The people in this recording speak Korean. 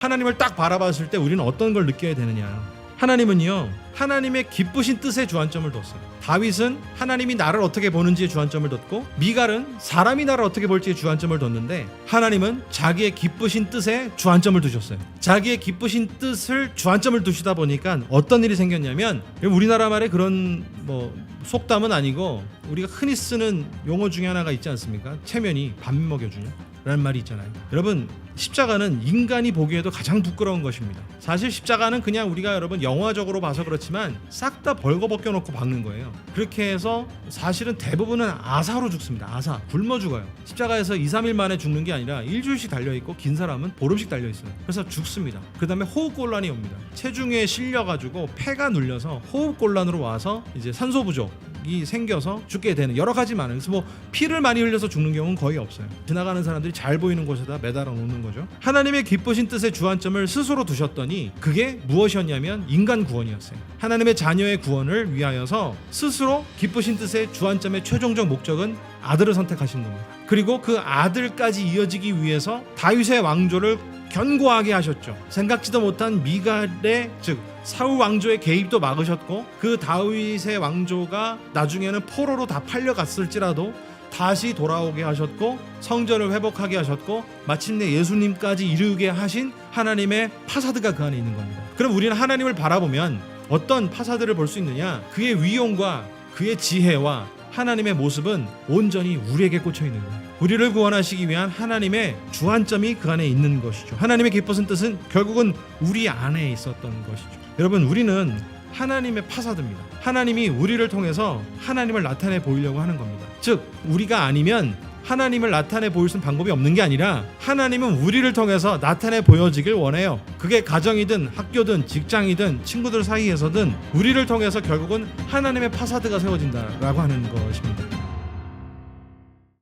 하나님을 딱 바라봤을 때 우리는 어떤 걸 느껴야 되느냐? 하나님은요, 하나님의 기쁘신 뜻에 주안점을 뒀어요. 다윗은 하나님이 나를 어떻게 보는지에 주안점을 뒀고, 미갈은 사람이 나를 어떻게 볼지에 주안점을 뒀는데, 하나님은 자기의 기쁘신 뜻에 주안점을 두셨어요. 자기의 기쁘신 뜻을 주안점을 두시다 보니까 어떤 일이 생겼냐면, 우리나라 말에 그런 뭐 속담은 아니고 우리가 흔히 쓰는 용어 중에 하나가 있지 않습니까? 체면이 밥 먹여주냐? 라는 말이 있잖아요. 여러분 십자가는 인간이 보기에도 가장 부끄러운 것입니다. 사실 십자가는 그냥 우리가 여러분 영화적으로 봐서 그렇지만 싹 다 벌거벗겨 놓고 박는 거예요. 그렇게 해서 사실은 대부분은 아사로 죽습니다. 아사 굶어 죽어요. 십자가에서 2, 3일 만에 죽는 게 아니라 일주일씩 달려 있고 긴 사람은 보름씩 달려 있어요. 그래서 죽습니다. 그다음에 호흡 곤란이 옵니다. 체중에 실려 가지고 폐가 눌려서 호흡 곤란으로 와서 이제 산소 부족 이 생겨서 죽게 되는 여러 가지 많아요. 그래서 뭐 피를 많이 흘려서 죽는 경우는 거의 없어요. 지나가는 사람들이 잘 보이는 곳에다 매달아 놓는 거죠. 하나님의 기쁘신 뜻의 주안점을 스스로 두셨더니 그게 무엇이었냐면 인간 구원이었어요. 하나님의 자녀의 구원을 위하여서 스스로 기쁘신 뜻의 주안점의 최종적 목적은 아들을 선택하신 겁니다. 그리고 그 아들까지 이어지기 위해서 다윗의 왕조를 견고하게 하셨죠. 생각지도 못한 미갈의 즉 사울 왕조의 개입도 막으셨고 그 다윗의 왕조가 나중에는 포로로 다 팔려갔을지라도 다시 돌아오게 하셨고 성전을 회복하게 하셨고 마침내 예수님까지 이르게 하신 하나님의 파사드가 그 안에 있는 겁니다. 그럼 우리는 하나님을 바라보면 어떤 파사드를 볼 수 있느냐? 그의 위용과 그의 지혜와 하나님의 모습은 온전히 우리에게 꽂혀 있는 거예요. 우리를 구원하시기 위한 하나님의 주안점이 그 안에 있는 것이죠. 하나님의 기쁘신 뜻은 결국은 우리 안에 있었던 것이죠. 여러분, 우리는 하나님의 파사드입니다. 하나님이 우리를 통해서 하나님을 나타내 보이려고 하는 겁니다. 즉, 우리가 아니면 하나님을 나타내 보일 수 있는 방법이 없는 게 아니라 하나님은 우리를 통해서 나타내 보여지길 원해요. 그게 가정이든 학교든 직장이든 친구들 사이에서든 우리를 통해서 결국은 하나님의 파사드가 세워진다라고 하는 것입니다.